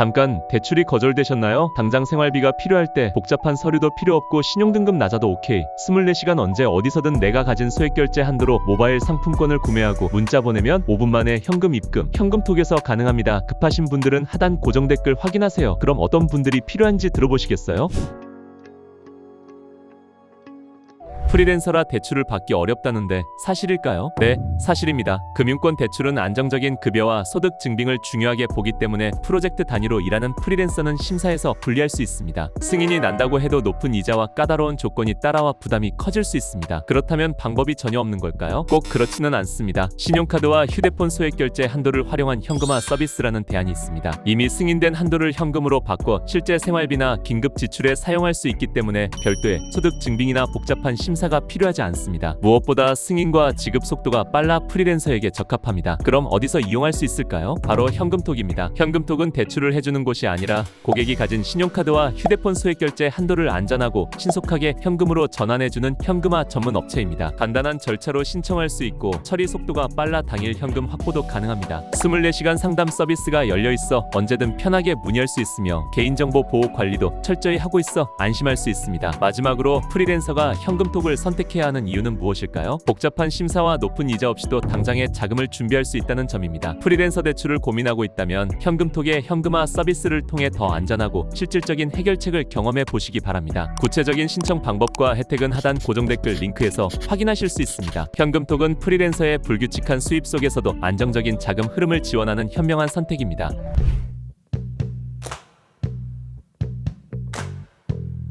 잠깐 대출이 거절되셨나요? 당장 생활비가 필요할 때 복잡한 서류도 필요 없고 신용등급 낮아도 오케이. 24시간 언제 어디서든 내가 가진 소액결제 한도로 모바일 상품권을 구매하고 문자 보내면 5분 만에 현금 입금, 현금톡에서 가능합니다. 급하신 분들은 하단 고정 댓글 확인하세요. 그럼 어떤 분들이 필요한지 들어보시겠어요? 프리랜서라 대출을 받기 어렵다는데 사실일까요? 네, 사실입니다. 금융권 대출은 안정적인 급여와 소득 증빙을 중요하게 보기 때문에 프로젝트 단위로 일하는 프리랜서는 심사에서 불리할 수 있습니다. 승인이 난다고 해도 높은 이자와 까다로운 조건이 따라와 부담이 커질 수 있습니다. 그렇다면 방법이 전혀 없는 걸까요? 꼭 그렇지는 않습니다. 신용카드와 휴대폰 소액 결제 한도를 활용한 현금화 서비스라는 대안이 있습니다. 이미 승인된 한도를 현금으로 바꿔 실제 생활비나 긴급 지출에 사용할 수 있기 때문에 별도의 소득 증빙이나 복잡한 심사 가 필요하지 않습니다. 무엇보다 승인과 지급 속도가 빨라 프리랜서에게 적합합니다. 그럼 어디서 이용할 수 있을까요? 바로 현금톡입니다. 현금톡은 대출을 해주는 곳이 아니라 고객이 가진 신용카드와 휴대폰 소액 결제 한도를 안전하고 신속하게 현금으로 전환해주는 현금화 전문 업체입니다. 간단한 절차로 신청할 수 있고 처리 속도가 빨라 당일 현금 확보도 가능합니다. 24시간 상담 서비스가 열려 있어 언제든 편하게 문의할 수 있으며 개인정보 보호 관리도 철저히 하고 있어 안심할 수 있습니다. 마지막으로 프리랜서가 현금톡을 선택해야 하는 이유는 무엇일까요? 복잡한 심사와 높은 이자 없이도 당장에 자금을 준비할 수 있다는 점입니다. 프리랜서 대출을 고민하고 있다면 현금톡의 현금화 서비스를 통해 더 안전하고 실질적인 해결책을 경험해 보시기 바랍니다. 구체적인 신청 방법과 혜택은 하단 고정 댓글 링크에서 확인하실 수 있습니다. 현금톡은 프리랜서의 불규칙한 수입 속에서도 안정적인 자금 흐름을 지원하는 현명한 선택입니다.